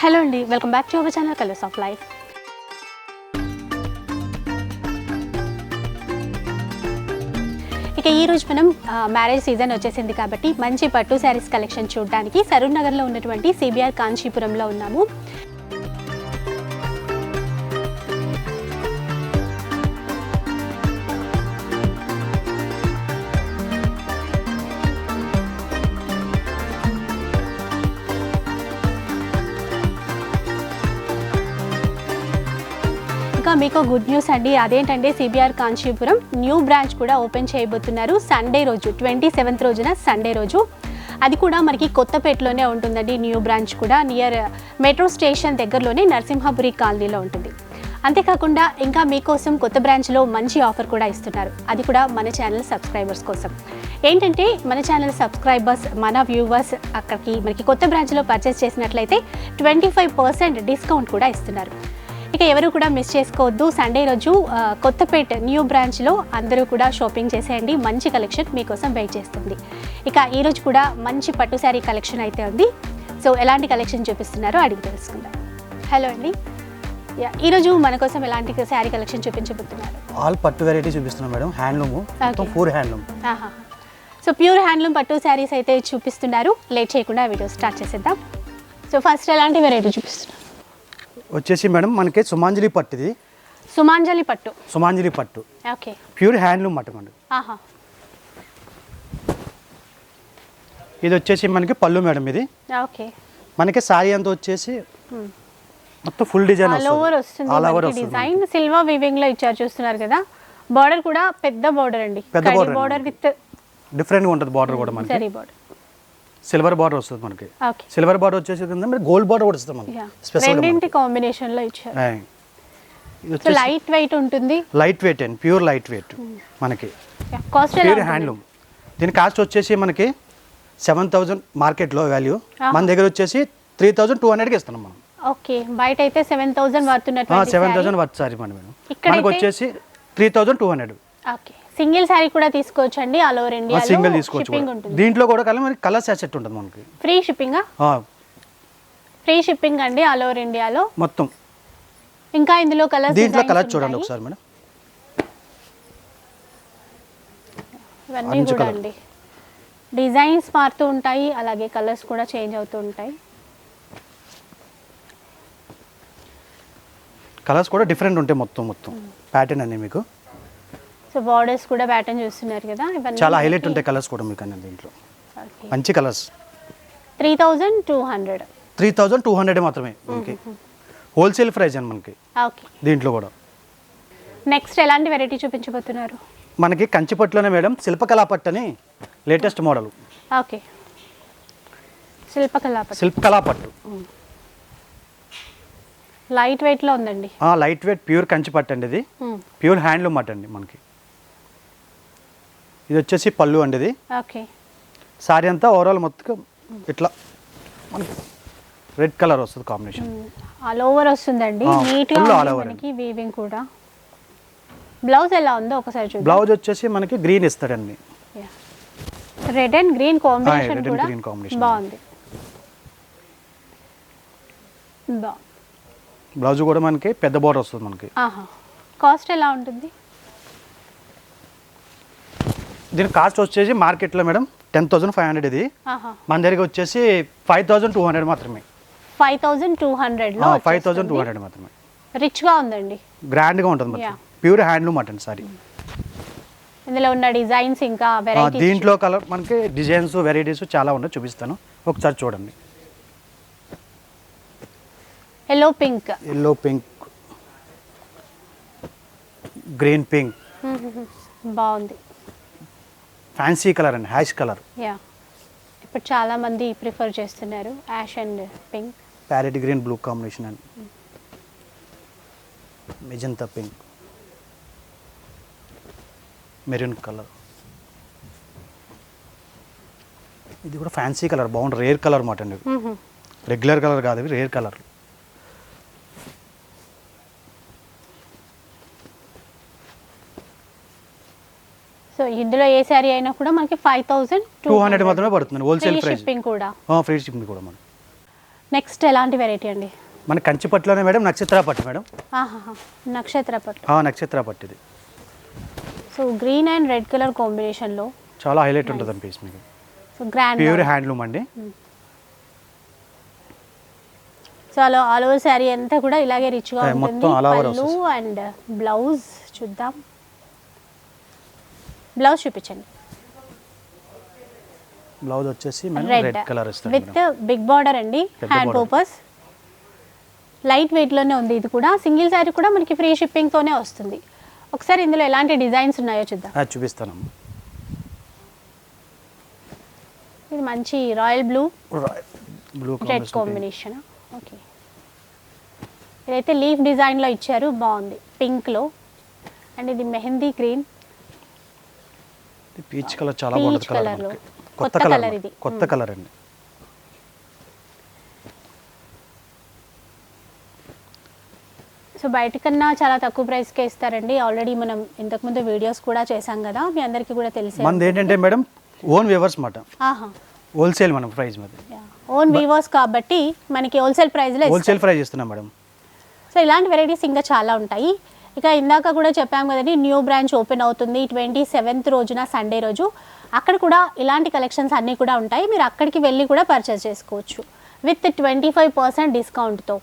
Hello అండి welcome back to our channel colours of life ఇక ఈ రోజు మనం మ్యారేజ్ సీజన్ వచ్చేసింది కాబట్టి మంచి పట్టు శారీస్ కలెక్షన్ చూడడానికి సరూర్ నగర్లో ఉన్నటువంటి సిబిఆర్ కాంచీపురంలో ఉన్నాము. ఇంకా మీకు గుడ్ న్యూస్ అండి. అదేంటంటే సిబిఆర్ కాంచీపురం న్యూ బ్రాంచ్ కూడా ఓపెన్ చేయబోతున్నారు. సండే రోజు ట్వంటీ సెవెంత్ రోజున సండే రోజు. అది కూడా మనకి కొత్తపేటలోనే ఉంటుందండి న్యూ బ్రాంచ్ కూడా. నియర్ మెట్రో స్టేషన్ దగ్గరలోనే నరసింహపురి కాలనీలో ఉంటుంది. అంతేకాకుండా ఇంకా మీకోసం కొత్త బ్రాంచ్లో మంచి ఆఫర్ కూడా ఇస్తున్నారు. అది కూడా మన ఛానల్ సబ్స్క్రైబర్స్ కోసం. ఏంటంటే మన ఛానల్ సబ్స్క్రైబర్స్ మన వ్యూవర్స్ అక్కడికి మనకి కొత్త బ్రాంచ్లో పర్చేస్ చేసినట్లయితే ట్వంటీ ఫైవ్ పర్సెంట్ డిస్కౌంట్ కూడా ఇస్తున్నారు. ఇక ఎవరు కూడా మిస్ చేసుకోవద్దు. సండే రోజు కొత్తపేట న్యూ బ్రాంచ్లో అందరూ కూడా షాపింగ్ చేసేయండి. మంచి కలెక్షన్ మీకోసం వెయిట్ చేస్తుంది. ఇక ఈరోజు కూడా మంచి పట్టు శారీ కలెక్షన్ అయితే ఉంది. సో ఎలాంటి కలెక్షన్ చూపిస్తున్నారో అడిగి తెలుసుకుందాం. హలో అండి. యా, ఈరోజు మన కోసం ఎలాంటి శారీ కలెక్షన్ చూపించబోతున్నారు? ఆల్ పట్టు వెరైటీ చూపిస్తున్నాం madam. Handloom. For handloom so pure handloom పట్టు శారీస్ అయితే చూపిస్తున్నారు. లేట్ చేయకుండా వీడియో స్టార్ట్ చేసేద్దాం. సో ఫస్ట్ ఎలాంటి వెరైటీ చూపిస్తున్నారు? వచ్చేసి మేడం మనకి సుమాంజలి పట్టు ఇది సుమాంజలి పట్టు. సుమాంజలి పట్టు. ఓకే. ప్యూర్ హ్యాండ్లూమ్ మట్టు మేడం ఆహా. ఇది వచ్చేసి మనకి పళ్ళు మేడం ఇది. ఓకే. మనకి సారీ అంతా వచ్చేసి మొత్తం ఫుల్ డిజైన్ ఆల్ ఓవర్ వస్తుంది డిజైన్ సిల్వర్ వీవింగ్లో ఇచ్చారు చూస్తున్నారు కదా. బార్డర్ కూడా పెద్ద బార్డర్ అండి. పెద్ద బార్డర్. విత్ డిఫరెంట్గా ఉంటుంది బార్డర్ కూడా మనకి. జరీ బార్డర్ సిల్వర్ బార్డర్ వస్తుంది మనకి. సిల్వర్ బార్డర్ వచ్చేసి మరి గోల్డ్ బార్డర్ కూడా వస్తుంది మనకి. స్పెషల్ కాంబినేషన్లో ఇచ్చారు లైట్ వెయిట్ ఉంటుంది. లైట్ వెయిట్ అండి ప్యూర్ లైట్ వెయిట్ మనకి. కాస్ట్ ప్యూర్ హ్యాండ్లూమ్ దీని కాస్ట్ వచ్చేసి మనకి సెవెన్ థౌజండ్ మార్కెట్లో వాల్యూ. మన దగ్గర వచ్చేసి త్రీ థౌజండ్ టూ హండ్రెడ్కి ఇస్తున్నాం మనం. ఓకే బయట అయితే సెవెన్ థౌసండ్ పడుతున్నట్టు సెవెన్ థౌసండ్ వర్త్ సారీ మన మేడం మనకు వచ్చేసి three thousand two hundred okay single sari కూడా తీసుకోవచ్చు అండి ఆల్ ఓవర్ ఇండియా సింగిల్ తీసుకోవచ్చు దీంట్లో కూడా కలర్ మనకి కలర్ సెట్ ఉంటుంది మనకి. ఫ్రీ షిప్పింగ్ ఆ, ఫ్రీ షిప్పింగ్ అండి ఆల్ ఓవర్ ఇండియాలో. మొత్తం. ఇంకా ఇందులో కలర్స్ దీంట్లో కలర్ చూడండి ఒకసారి మేడం. ఇవన్నీ కూడా. అండి డిజైన్స్ మారుతూ ఉంటాయి అలాగే కలర్స్ కూడా చేంజ్ అవుతూ ఉంటాయి. కలర్స్ కూడా డిఫరెంట్ ఉంటాయి మొత్తం మొత్తం. ప్యాటర్న్ అన్ని మీకు. సో బార్డర్స్ కూడా ప్యాటర్న్ చూస్తున్నారు కదా ఇవన్నీ చాలా హైలైట్ ఉంటాయి కలర్స్ కూడా మీకు అన్ని దీంట్లో. మంచి colours three thousand two hundred three thousand two hundred మాత్రమే మనకి. హోల్సేల్ ప్రైస్ అండి మనకి. ఓకే దీంట్లో కూడా. నెక్స్ట్ ఎలాంటి వెరైటీ చూపించబోతున్నారు? మనకి కంచిపట్టులోనే మేడం శిల్పకళా పట్టు అని లేటెస్ట్ మోడల్ ఓకే శిల్పకళా పట్టు శిల్పకళా పట్టు లైట్ వెయిట్లో ఉందండి. లైట్ వెయిట్ ప్యూర్ కంచి పట్టు అండి ఇది. ప్యూర్ హ్యాండ్లూమ్ మట్ అండి మనకి. ఇది వచ్చేసి పళ్ళు అండి ఇది. ఓకే. సారీ అంతా ఓవరాల్ మొత్తం ఇట్లా మనకి రెడ్ కలర్ వస్తుంది కాంబినేషన్. ఆల్ ఓవర్ వస్తుందండి. over మనకి వీవింగ్ కూడా. బ్లౌజ్ ఎలా ఉందో ఒకసారి బ్లౌజ్ వచ్చేసి మనకి గ్రీన్ ఇస్తాడండి. రెడ్ అండ్ గ్రీన్ కాంబినేషన్ కూడా combination. బాగుంది. బ్లౌజ్ కూడా మనకి పెద్ద బోర్డర్ వస్తుంది మనకి. కాస్ట్ ఎలా ఉంటుంది? దీని కాస్ట్ వచ్చేసి మార్కెట్లో madam ten thousand five hundred ఇది. మన దగ్గర వచ్చేసి ఫైవ్ థౌసండ్ టూ హండ్రెడ్ మాత్రమే. ఫైవ్ థౌజండ్ టూ హండ్రెడ్లో ఫైవ్ థౌసండ్ టూ హండ్రెడ్ మాత్రమే. రిచ్గా ఉందండి. గ్రాండ్గా ఉంటుంది. మొత్తం ప్యూర్ హ్యాండ్లూమ్ మటన్ సారీ. ఇందులో ఉన్న డిజైన్స్ ఇంకా దీంట్లో కలర్ మనకి డిజైన్స్ వెరైటీస్ చాలా ఉన్నాయి చూపిస్తాను. ఒకసారి చూడండి. Yellow pink yellow pink green pink బాగుంది. ఫ్యాన్సీ కలర్ అండి హ్యాష్ కలర్. యా ఇప్పుడు చాలా మంది ప్రిఫర్ చేస్తున్నారు ash and pink. Parrot green blue combination అండి. Magenta pink. Maroon colour. ఇది కూడా ఫ్యాన్సీ కలర్ బాగుంది. రేర్ కలర్ మాట అండి రెగ్యులర్ కలర్ కాదు రేర్ కలర్. ఇందులో ఏ శారీ అయినా కూడా మనకి ఫైవ్ థౌసండ్ టూ హండ్రెడ్ మాత్రమే పడుతుంది హోల్సేల్ ప్రైస్ షిప్పింగ్ కూడా. ఫ్రీ షిప్పింగ్ కూడా మనం నెక్స్ట్ ఎలాంటి వెరైటీ అండి? మన కంచిపట్టులోనే మేడం నక్షత్ర పట్టు మేడం. నక్షత్ర పట్టు. నక్షత్ర పట్టు ఇది so green and red colour కాంబినేషన్లో చాలా హైలైట్ ఉంటుంది పీస్ మీకు సో గ్రాండ్ ప్యూర్ హ్యాండ్లూమ్ అండి. సో అలా ఆల్ ఓవర్ శారీ అంతా కూడా ఇలాగే రిచ్గా ఉంటుంది. మొత్తం over పళ్ళు అండ్ బ్లౌజ్ చూద్దాం. బ్లౌజ్ చూపించండి. బ్లౌజ్ వచ్చేసి red colour with big border అండి హ్యాండ్. పర్పస్ లైట్ వెయిట్లోనే ఉంది ఇది కూడా. సింగిల్ శారీ కూడా మనకి ఫ్రీ షిప్పింగ్తోనే వస్తుంది. ఒకసారి ఇందులో ఎలాంటి డిజైన్స్ ఉన్నాయో చూద్దాం. ఆ, చూపిస్తానమ్మా. ఇది మంచి royal blue blue red combination okay ఇదైతే లీఫ్ డిజైన్లో ఇచ్చారు. బాగుంది. పింక్లో అండ్ ఇది మెహందీ గ్రీన్ పీచ్ కలర్ చాలా బాగుంటుంది కలర్. కొత్త కలర్ ఇది. కొత్త. కలర్ అండి. సో బయట కన్నా చాలా తక్కువ ప్రైస్కే ఇస్తారండి. ఆల్రెడీ మనం ఇంతకుముందు వీడియోస్ కూడా చేశాం కదా. మీ అందరికీ కూడా తెలిసే మనది ఏంటంటే మేడం ఓన్ వేవర్స్ మాట. ఆహా. హోల్సేల్ మనం ప్రైస్ మీద. ఓన్ వీవర్స్ కాబట్టి మనకి హోల్సేల్ ప్రైస్లో హోల్సేల్ ప్రైస్ ఇస్తున్నాం మేడం. సో ఇలాంటి వెరైటీస్ ఇంకా చాలా ఉంటాయి. ఇక ఇందాక కూడా చెప్పాం కదండి న్యూ బ్రాంచ్ ఓపెన్ అవుతుంది ట్వంటీ సెవెంత్ రోజున సండే రోజు. అక్కడ కూడా ఇలాంటి కలెక్షన్స్ అన్నీ కూడా ఉంటాయి. మీరు అక్కడికి వెళ్ళి కూడా పర్చేస్ చేసుకోవచ్చు. విత్ ట్వంటీ ఫైవ్ పర్సెంట్ డిస్కౌంట్తో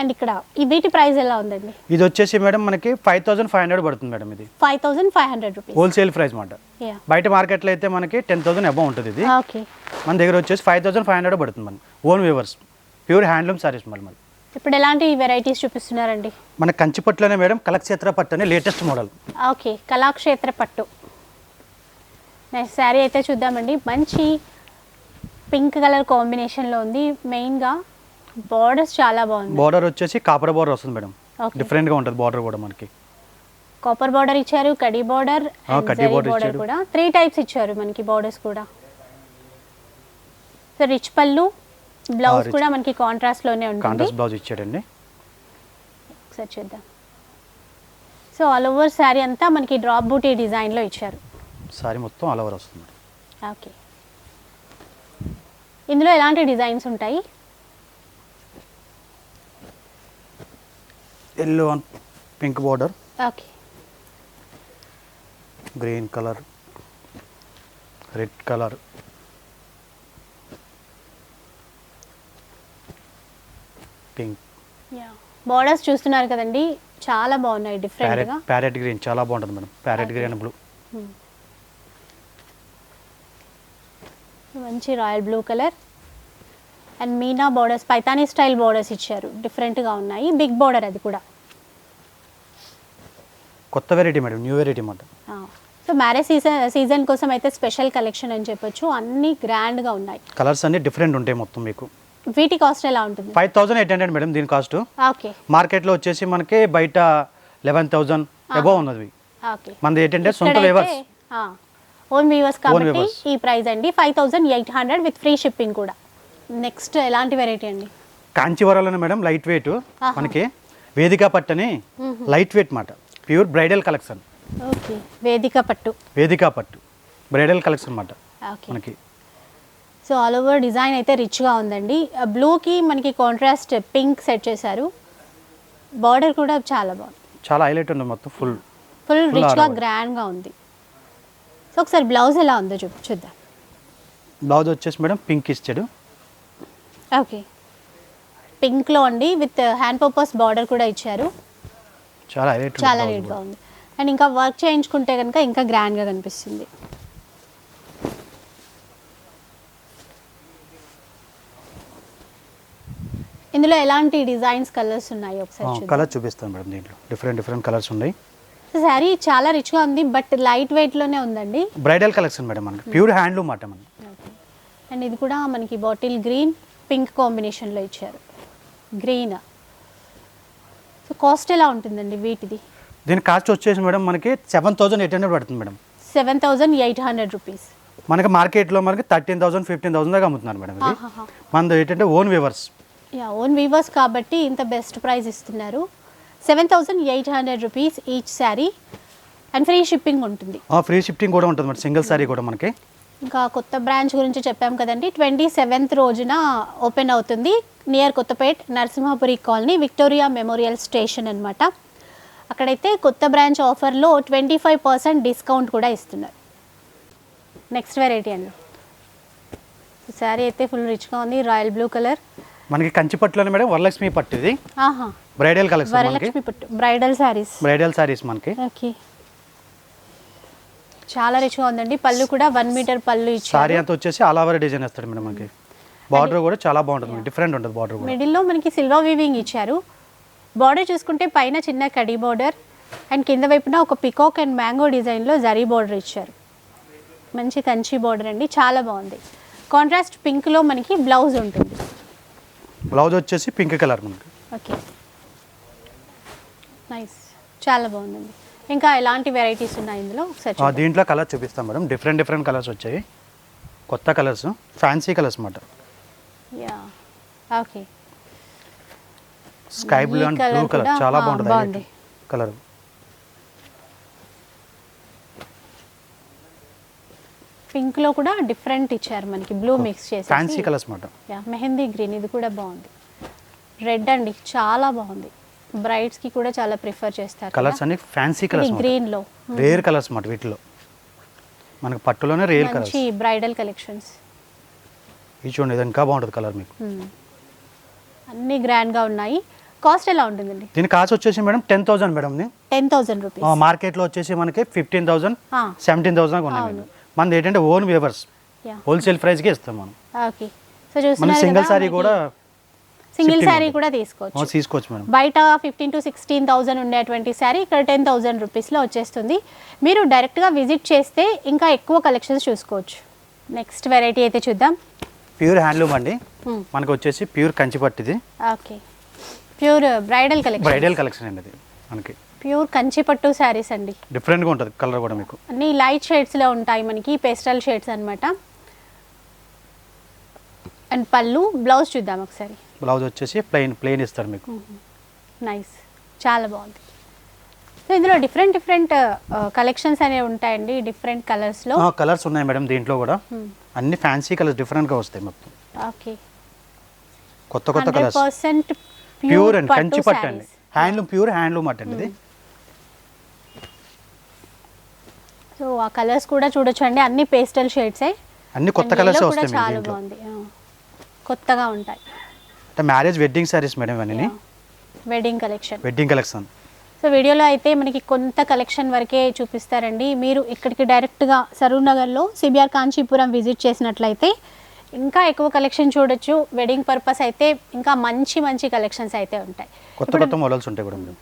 అండ్ ఇక్కడ ఈ వీటి ప్రైస్ ఎలా ఉందండి? ఇది వచ్చేసి మేడం మనకి ఫైవ్ థౌసండ్ ఫైవ్ హండ్రెడ్ పడుతుంది మేడం ఇది. Five thousand five hundred rupees wholesale price మాట. బయట మార్కెట్లో అయితే మనకి టెన్ థౌసండ్ అబౌవ్ ఉంటుంది ఇది. ఓకే మన దగ్గర వచ్చేసి ఫైవ్ థౌసండ్ ఫైవ్ హండ్రెడ్ పడుతుంది మన own weavers pure handloom saris మళ్ళీ మరి ఇప్పుడు ఎలాంటి వెరైటీస్ చూపిస్తున్నారండి? మన కంచిపట్టులోనే మేడం కలక్షేత్ర పట్టు అనే లేటెస్ట్ మోడల్ ఓకే కళాక్షేత్ర పట్టు. నెక్స్ట్ శారీ అయితే చూద్దామండి. మంచి పింక్ కలర్ కాంబినేషన్లో ఉంది. మెయిన్గా బార్డర్స్ చాలా బాగుంది బార్డర్ వచ్చేసి కాపర్ బార్డర్ వస్తుంది మేడం. ఓకే. డిఫరెంట్గా ఉంటుంది బార్డర్ కూడా మనకి. కాపర్ బార్డర్ ఇచ్చారు కడి బార్డర్ border బార్డర్. కూడా. త్రీ టైప్స్ ఇచ్చారు మనకి బార్డర్స్ కూడా. సో రిచ్ పళ్ళు బ్లౌజ్. కూడా మనకి కాంట్రాస్ట్లోనే ఉంటుంది. కాంట్రాస్ట్ బ్లౌజ్ ఇచ్చాడండి. ఒకసారి చూద్దాం. సో ఆల్ ఓవర్ శారీ అంతా మనకి డ్రాప్ బూటీ డిజైన్లో ఇచ్చారు. సారీ మొత్తం ఆల్ ఓవర్ వస్తుంది. ఓకే ఇందులో ఎలాంటి డిజైన్స్ ఉంటాయి? Yellow pink border okay green colour red colour pink. Borders చూస్తున్నారు కదండి. చాలా బాగున్నాయి డిఫరెంట్గా. ప్యారెట్ గ్రీన్ చాలా బాగుంటుంది మేడం. Parrot green blue. మంచి రాయల్ బ్లూ కలర్. అండ్ మీనా బార్డర్స్ పైతానీ స్టైల్ బార్డర్స్ ఇచ్చారు. డిఫరెంట్గా ఉన్నాయి. బిగ్ బార్డర్ అది కూడా. కొత్త వెరైటీ మేడం న్యూ వెరైటీ మాట సో మ్యారేజ్ సీజన్ సీజన్ కోసం అయితే స్పెషల్ కలెక్షన్ అని చెప్పొచ్చు. అన్నీ గ్రాండ్గా ఉన్నాయి. కలర్స్ అన్ని డిఫరెంట్ ఉంటాయి మొత్తం మీకు. వీటి కాస్ట్ ఎలా ఉంటుంది? Five thousand eight hundred madam దీని కాస్ట్. ఓకే. మార్కెట్లో వచ్చేసి మనకి బయట లెవెన్ థౌసండ్ అబౌవ్ ఉన్నది. ఓకే. మనది ఏంటంటే సొంత వేవర్స్ ఓన్ వీవర్స్ కాబట్టి. ఈ ప్రైస్ అండి five thousand eight hundred with free shipping కూడా. నెక్స్ట్ ఎలాంటి వెరైటీ అండి? కాంచీవరంలోనే మేడం లైట్ వెయిట్. మనకి. వేదిక పట్టని లైట్ వెయిట్ మాట. Pure bridal collection okay. Vedika పట్టు. వేదిక పట్టు. బ్రైడల్ కలెక్షన్ మాట ఓకే. మనకి. సో ఆల్ ఓవర్ డిజైన్ అయితే రిచ్గా ఉందండి. బ్లూకి మనకి కాంట్రాస్ట్ పింక్ సెట్ చేశారు. బార్డర్ కూడా చాలా బాగుంది. చాలా హైలైట్ ఉంది మొత్తం ఫుల్. ఫుల్ రిచ్గా. గ్రాండ్గా ఉంది. సో ఒకసారి బ్లౌజ్ ఎలా ఉందో చూపు చూద్దాం. బ్లౌజ్ వచ్చేసి మేడం పింక్ ఇచ్చాడు. ఓకే. పింక్లో అండి విత్ హ్యాండ్ పర్పస్ బార్డర్ కూడా ఇచ్చారు. చాలా చాలా నీట్గా. ఉంది. అండ్ ఇంకా వర్క్ చేయించుకుంటే కనుక ఇంకా గ్రాండ్గా కనిపిస్తుంది. ఇందులో ఎలాంటి డిజైన్స్ కలర్స్ ఉన్నాయి ఒకసారి కలర్ చూపిస్తాను మేడం దీంట్లో. డిఫరెంట్ డిఫరెంట్ కలర్స్ ఉన్నాయి. శారీ చాలా రిచ్గా ఉంది బట్ లైట్ వెయిట్లోనే ఉందండి. బ్రైడల్ కలెక్షన్ మేడం మనకి. ప్యూర్ హ్యాండ్లూమ్ మాట మనకి. అండ్ ఇది కూడా మనకి బాటిల్ గ్రీన్ పింక్ కాంబినేషన్లో ఇచ్చారు. గ్రీన్ సో కాస్ట్ ఎలా ఉంటుందండి వీటిది? దీని కాస్ట్ వచ్చేసి మేడం మనకి సెవెన్ థౌసండ్ ఎయిట్ హండ్రెడ్ పడుతుంది madam. Seven thousand eight hundred rupees మనకి మార్కెట్లో మనకి థర్టీన్ థౌసండ్ ఫిఫ్టీన్ థౌసండ్ దాకా అమ్ముతున్నారు మేడం ఇది. మనది ఏంటంటే own weavers yeah own weavers కాబట్టి ఇంత బెస్ట్ ప్రైస్ ఇస్తున్నారు. Seven thousand eight hundred rupees each sari. And free shipping ఉంటుంది. ఫ్రీ షిఫ్టింగ్ కూడా ఉంటుంది మేడం సింగిల్ సారీ కూడా మనకి. ఇంకా కొత్త బ్రాంచ్ గురించి చెప్పాం కదండి. ట్వంటీ సెవెంత్ రోజున ఓపెన్ అవుతుంది. Near Kothapet Narasimhapuri colony Victoria Memorial station అన్నమాట. అక్కడైతే కొత్త బ్రాంచ్ ఆఫర్లో ట్వంటీ ఫైవ్ పర్సెంట్ డిస్కౌంట్ కూడా ఇస్తున్నారు. నెక్స్ట్ వెరైటీ అండి. శారీ అయితే ఫుల్ రిచ్గా ఉంది రాయల్ బ్లూ కలర్. మనకి కంచిపట్టులోనే మేడం వరలక్ష్మి పట్టు ఇది. ఆహా. బ్రైడల్ కలెక్షన్ మనకి. బ్రైడల్ శారీస్ బ్రైడల్ సారీస్ మనకి. ఓకే. చాలా రిచ్గా ఉందండి. పళ్ళు కూడా వన్ మీటర్ పళ్ళు సారీ అంతా వచ్చేసి ఆల్ ఓవర్ డిజైన్ వస్తాడు మేడం మనకి. బార్డర్ కూడా చాలా బాగుంటుంది డిఫరెంట్ ఉంటుంది బార్డర్ కూడా. మిడిల్లో మనకి సిల్వర్ వీవింగ్ ఇచ్చారు. బార్డర్ చూసుకుంటే పైన చిన్న కడి బార్డర్ అండ్ కింద వైపున ఒక పికాక్ అండ్ మ్యాంగో డిజైన్లో జరీ బార్డర్ ఇచ్చారు. మంచి కంచి బార్డర్ అండి. చాలా బాగుంది. కాంట్రాస్ట్ పింక్లో మనకి బ్లౌజ్ ఉంటుంది. బ్లౌజ్ వచ్చేసి పింక్ కలర్ మనకి. ఓకే. నైస్. చాలా బాగుందండి. ఇంకా ఎలాంటి వెరైటీస్ ఉన్నాయి ఇందులో? ఒకసారి. దీంట్లో కలర్ చూపిస్తాం మేడం. డిఫరెంట్ డిఫరెంట్ కలర్స్ వచ్చాయి. కొత్త కలర్స్ ఫ్యాన్సీ కలర్స్ అన్నమాట. Yeah. Okay. Sky blue and blue colour. చాలా బాగుంటుంది బాగుంది. కలర్. పింక్లో కూడా డిఫరెంట్ ఇచ్చారు మనకి బ్లూ మిక్స్ చేసి fancy colours yeah mehndi green ఇది కూడా బాగుంది. రెడ్ అండి చాలా బాగుంది. బ్రైడ్స్కి కూడా చాలా ప్రిఫర్ చేస్తారు కలర్స్ అన్ని ఫ్యాన్సీ కలర్స్ గ్రీన్లో. రేర్ కలర్స్ అన్నమాట వీటిలో. మనకి పట్టులోనే రేర్ కలర్స్ మంచి బ్రైడల్ కలెక్షన్స్ ఇది చూడండి ఇది ఇంకా బాగుంటుంది కలర్ మీకు. అన్ని గ్రాండ్గా ఉన్నాయి. కాస్ట్ ఎలా ఉంటుందండి? దీని కాస్ట్ వచ్చేసి madam ten thousand madam. Ten thousand rupees ఆ, మార్కెట్లో వచ్చేసి మనకి ఫిఫ్టీన్ థౌసండ్ సెవెంటీన్ థౌసండ్ ఉన్నాయి. మేడం. మనది ఏంటంటే ఓన్ వేవర్స్. హోల్సేల్ ప్రైస్కి ఇస్తాం మనం. ఓకే సో మన సింగిల్ సారీ కూడా సింగిల్ సారీ. కూడా ఆ, తీసుకోవచ్చు తీసుకోవచ్చు మేడం. బయట ఫిఫ్టీన్ టు సిక్స్టీన్ థౌజండ్ ఉండేటువంటి శారీ ఇక్కడ టెన్ థౌజండ్ రూపీస్లో వచ్చేస్తుంది. మీరు డైరెక్ట్గా విజిట్ చేస్తే ఇంకా ఎక్కువ కలెక్షన్స్ చూసుకోవచ్చు. నెక్స్ట్ వెరైటీ అయితే చూద్దాం. ప్యూర్ హ్యాండ్లూమ్ అండి. Hmm. మనకి వచ్చేసి pure Kanchi పట్టిది okay pure bridal collection bridal collection అండి మనకి. ప్యూర్ కంచి పట్టు శారీస్ అండి. డిఫరెంట్గా ఉంటుంది కలర్ కూడా మీకు. అన్ని లైట్ షేడ్స్లో ఉంటాయి మనకి పేస్టల్ షేడ్స్ అన్నమాట. అండ్ పళ్ళు బ్లౌజ్ చూద్దాం ఒకసారి. బ్లౌజ్ వచ్చేసి ప్లెయిన్ ప్లెయిన్ ఇస్తారు మీకు. నైస్ చాలా బాగుంది. సో ఇందులో డిఫరెంట్ డిఫరెంట్ కలెక్షన్స్ అనేవి ఉంటాయండి డిఫరెంట్ కలర్స్లో కలర్స్ ఉన్నాయి మేడం దీంట్లో కూడా. అన్ని ఫ్యాన్సీ కలర్స్ డిఫరెంట్గా వస్తాయి మొత్తం. ఓకే కొత్త కొత్త కలర్స్ పర్సెంట్ ప్యూర్ అండి కంచి పట్టు అండి. హ్యాండ్లూమ్ ప్యూర్ హ్యాండ్లూమ్ అట్ అండి ఇది. సో ఆ కలర్స్ కూడా చూడొచ్చు అండి అన్ని పేస్టల్ షేడ్సే. అన్ని కొత్త కలర్స్ వస్తాయి చాలా బాగుంది. కొత్తగా ఉంటాయి. అంటే మ్యారేజ్ వెడ్డింగ్ సారీస్ మేడం ఇవన్నీ? Wedding collection. Wedding collection. So వీడియోలో అయితే మనకి కొంత కలెక్షన్ వరకే చూపిస్తారండి. మీరు ఇక్కడికి డైరెక్ట్గా సరూర్ నగర్లో సిబిఆర్ కాంచీపురం విజిట్ చేసినట్లయితే ఇంకా ఎక్కువ కలెక్షన్ చూడొచ్చు. వెడ్డింగ్ పర్పస్ అయితే ఇంకా మంచి మంచి కలెక్షన్స్ అయితే ఉంటాయి. కొత్త కొత్త మోడల్స్ ఉంటాయి కూడా మేడం.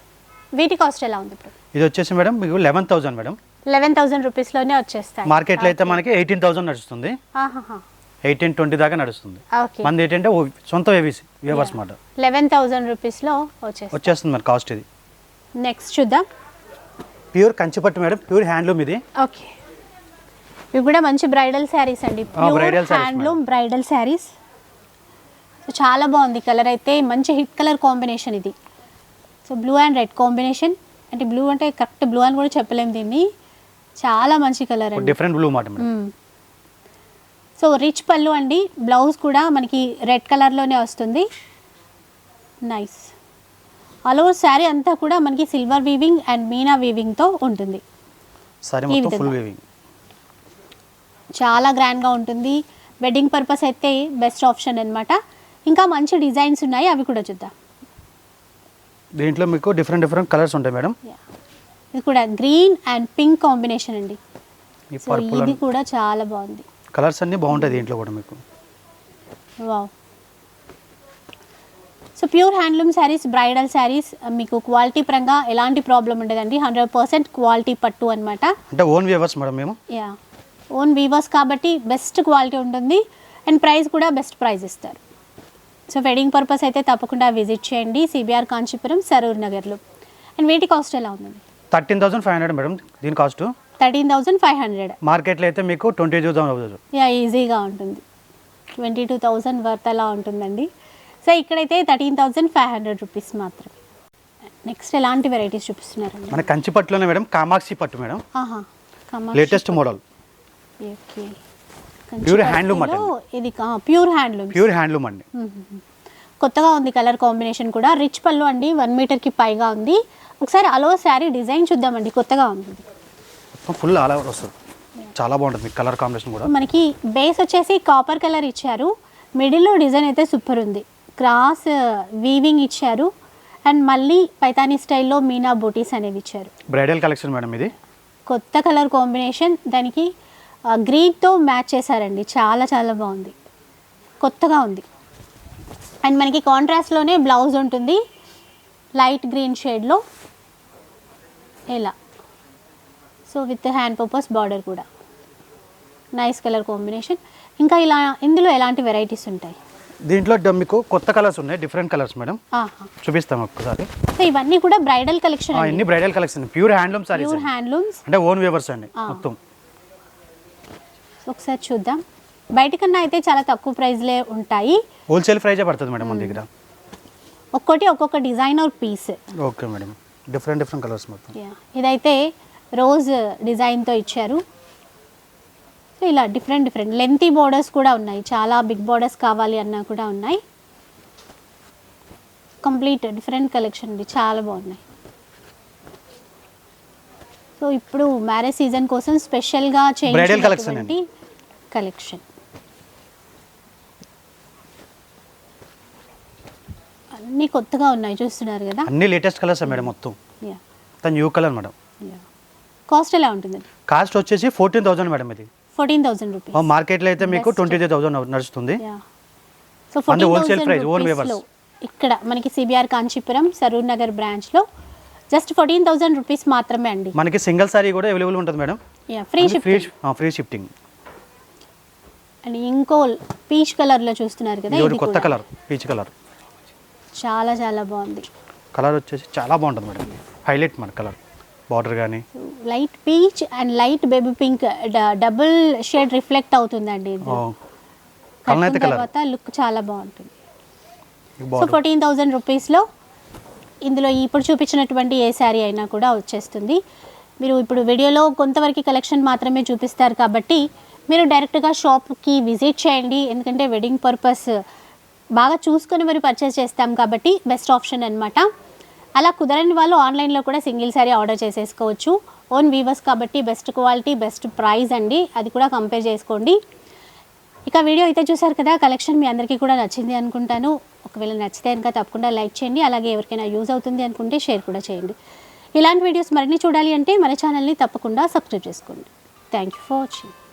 వీటి కాస్ట్ ఎలా ఉంది ఇప్పుడు? ఇది వచ్చేసి మేడం మీకు eleven thousand madam. Eleven thousand రూపీస్లోనే వచ్చేస్తాయి. మార్కెట్లో అయితే మనకి ఎయిటీన్ థౌసండ్ నడుస్తుంది. ఎయిటీన్ ట్వంటీ దాకా నడుస్తుంది. మనది ఏంటంటే సొంత వేవీస్ వేవర్స్ మాట. లెవెన్ థౌసండ్ రూపీస్లో వచ్చేస్తాయి. వచ్చేస్తుంది మరి కాస్ట్ ఇది. నెక్స్ట్ చూద్దాం. ప్యూర్ కంచిపట్టు మేడం ప్యూర్ హ్యాండ్లూమ్ ఇది. ఓకే ఇవి కూడా మంచి బ్రైడల్ శారీస్ అండి. sarees, handloom bridal sarees. So చాలా బాగుంది. కలర్ అయితే మంచి హిట్ కలర్ కాంబినేషన్ ఇది. So blue and red combination అంటే బ్లూ అంటే కరెక్ట్ బ్లూ అని కూడా చెప్పలేము దీన్ని. చాలా మంచి కలర్ అండి. డిఫరెంట్ బ్లూ మాట. సో రిచ్ పళ్ళు అండి. బ్లౌజ్ కూడా మనకి రెడ్ కలర్లోనే వస్తుంది. నైస్ ఆల్ ఓవర్ శారీ అంతా కూడా మనకి సిల్వర్ వీవింగ్ అండ్ మీనా వీవింగ్తో ఉంటుంది. చాలా గ్రాండ్గా ఉంటుంది. వెడ్డింగ్ పర్పస్ అయితే బెస్ట్ ఆప్షన్ అన్నమాట. ఇంకా మంచి డిజైన్స్ ఉన్నాయి. అవి కూడా చూద్దాం. దీంట్లో మీకు డిఫరెంట్ డిఫరెంట్ కలర్స్ ఉంటాయి మేడం. ఇది కూడా గ్రీన్ అండ్ పింక్ కాంబినేషన్ అండి. సో ఇది కూడా చాలా బాగుంది. కలర్స్ అన్ని బాగుంటాయి దీంట్లో కూడా మీకు. Wow. So pure handloom sarees bridal sarees మీకు క్వాలిటీ పరంగా ఎలాంటి ప్రాబ్లం ఉండదండి. హండ్రెడ్ పర్సెంట్ క్వాలిటీ పట్టు అనమాట అంటే ఓన్ వేవర్స్ మేడం మేము? యా. ఓన్ వీవర్స్ కాబట్టి బెస్ట్ క్వాలిటీ ఉంటుంది. అండ్ ప్రైస్ కూడా బెస్ట్ ప్రైస్ ఇస్తారు. సో వెడ్డింగ్ పర్పస్ అయితే తప్పకుండా విజిట్ చేయండి. సిబిఆర్ కాంచీపురం సరూర్ నగర్లో. అండ్ వీటి కాస్ట్ ఎలా ఉందండి? Thirteen thousand five hundred madam దీని cost? Thirteen thousand five hundred. మార్కెట్లో అయితే మీకు ట్వంటీ టూ థౌసండ్ యా ఈజీగా ఉంటుంది. ట్వంటీ టూ థౌజండ్ వర్త్ అలా ఉంటుందండి. సో ఇక్కడైతే thirteen thousand five hundred rupees మాత్రమే. నెక్స్ట్ ఎలాంటి వెరైటీస్ చూపిస్తున్నారండి? మన కంచి పట్టులోనే మేడం. కామాక్షి పట్టు. Madam latest model pure handloom ఇది ప్యూర్ హ్యాండ్లూమ్ ప్యూర్ హ్యాండ్లూమ్ అండి. కొత్తగా ఉంది కలర్ కాంబినేషన్ కూడా. రిచ్ పళ్ళు అండి వన్ మీటర్కి పైగా ఉంది. ఒకసారి అలో శారీ డిజైన్ చూద్దామండి కొత్తగా ఉంది. మొత్తం ఫుల్ ఓవర్ వస్తుంది. చాలా బాగుంటుంది కలర్ కాంబినేషన్ కూడా. మనకి బేస్ వచ్చేసి కాపర్ కలర్ ఇచ్చారు. మిడిల్లో డిజైన్ అయితే సూపర్ ఉంది. క్రాస్ వీవింగ్ ఇచ్చారు. అండ్ మళ్ళీ పైతానీ స్టైల్లో మీనా బూటీస్ అనేవి ఇచ్చారు. బ్రైడల్ కలెక్షన్ మేడం ఇది? కొత్త కలర్ కాంబినేషన్. దానికి గ్రీన్తో మ్యాచ్ చేశారండి. చాలా చాలా బాగుంది. కొత్తగా ఉంది. అండ్ మనకి కాంట్రాస్ట్లోనే బ్లౌజ్ ఉంటుంది. లైట్ గ్రీన్ షేడ్లో ఇలా so with hand purpose border కూడా. నైస్ కలర్ కాంబినేషన్ ఇంకా ఇలా ఇందులో ఎలాంటి వెరైటీస్ ఉంటాయి? దీంట్లో మీకు కొత్త కలర్స్ ఉన్నాయి డిఫరెంట్ కలర్స్ మేడం చూపిస్తాం ఒక్కసారి సో ఇవన్నీ కూడా బ్రైడల్ కలెక్షన్ ఆ, ఇన్ని bridal collection pure handloom sarees pure handlooms అంటే ఓన్ వేవర్స్ అండి. మొత్తం. ఒకసారి చూద్దాం. బయట కన్నా అయితే చాలా తక్కువ ప్రైస్లే ఉంటాయి. హోల్సేల్ ప్రైజే పడుతుంది మేడం మన దగ్గర? ఒక్కోటి ఒక్కొక్క designer piece okay madam different different colours మొత్తం. ఇదైతే రోజ్ డిజైన్తో ఇచ్చారు. సో ఇలా డిఫరెంట్ డిఫరెంట్ లెంతీ బోర్డర్స్ కూడా ఉన్నాయి. చాలా బిగ్ బోర్డర్స్ కావాలి అన్నా కూడా ఉన్నాయి. కంప్లీట్ డిఫరెంట్ కలెక్షన్ అండి చాలా బాగున్నాయి. సో ఇప్పుడు మ్యారేజ్ సీజన్ కోసం స్పెషల్గా చేయించినటువంటి కలెక్షన్. అన్నీ కొత్తగా ఉన్నాయి చూస్తున్నారు కదా? అన్ని లేటెస్ట్ కలర్స్ మేడం మొత్తం. యా తన న్యూ కలర్ మేడం. కాస్ట్ ఎలా ఉంటుందండి కాస్ట్ వచ్చేసి ఫోర్టీన్ థౌసండ్ మేడం ఇది. ఫోర్టీన్ థౌసండ్ రూపీస్ మార్కెట్లో అయితే మీకు. ట్వంటీ త్రీ థౌసండ్ నడుస్తుంది. Yeah so price, own thousand waivers. ఇక్కడ మనకి సిబిఆర్ కాంచీపురం సరూర్ నగర్ బ్రాంచ్లో జస్ట్ ఫోర్టీన్ థౌసండ్ రూపీస్ మాత్రమే అండి. మనకి సింగిల్ సారీ కూడా అవైలబుల్ ఉంటుంది madam. Yeah free free free shifting and ఇంకో పీచ్ కలర్లో చూస్తున్నారు కదా కొత్త. కలర్ పీచ్ కలర్ చాలా చాలా బాగుంది. కలర్ వచ్చేసి చాలా బాగుంటుంది మేడం. హైలైట్ మన కలర్ బార్డర్ కానీ light peach and light baby pink double shade reflect అవుతుందండి కలర్ తర్వాత లుక్ చాలా బాగుంటుంది. సో ఫోర్టీన్ థౌజండ్ రూపీస్లో ఇందులో ఇప్పుడు చూపించినటువంటి ఏ శారీ అయినా కూడా వచ్చేస్తుంది. మీరు ఇప్పుడు వీడియోలో కొంతవరకు కలెక్షన్ మాత్రమే చూపిస్తారు కాబట్టి మీరు డైరెక్ట్గా షాప్కి విజిట్ చేయండి. ఎందుకంటే వెడ్డింగ్ పర్పస్ బాగా చూసుకొని మరి పర్చేస్ చేస్తాం కాబట్టి బెస్ట్ ఆప్షన్ అన్నమాట. అలా కుదరని వాళ్ళు ఆన్లైన్లో కూడా సింగిల్ శారీ ఆర్డర్ చేసేసుకోవచ్చు. ఓన్ వీవర్స్ కాబట్టి బెస్ట్ క్వాలిటీ బెస్ట్ ప్రైస్ అండి. అది కూడా కంపేర్ చేసుకోండి. ఇక వీడియో అయితే చూసారు కదా కలెక్షన్ మీ అందరికీ కూడా నచ్చింది అనుకుంటాను. ఒకవేళ నచ్చితే కనుక తప్పకుండా లైక్ చేయండి. అలాగే ఎవరికైనా యూజ్ అవుతుంది అనుకుంటే షేర్ కూడా చేయండి. ఇలాంటి వీడియోస్ మరిన్ని చూడాలి అంటే మన ఛానల్ని తప్పకుండా సబ్స్క్రైబ్ చేసుకోండి. Thank you for watching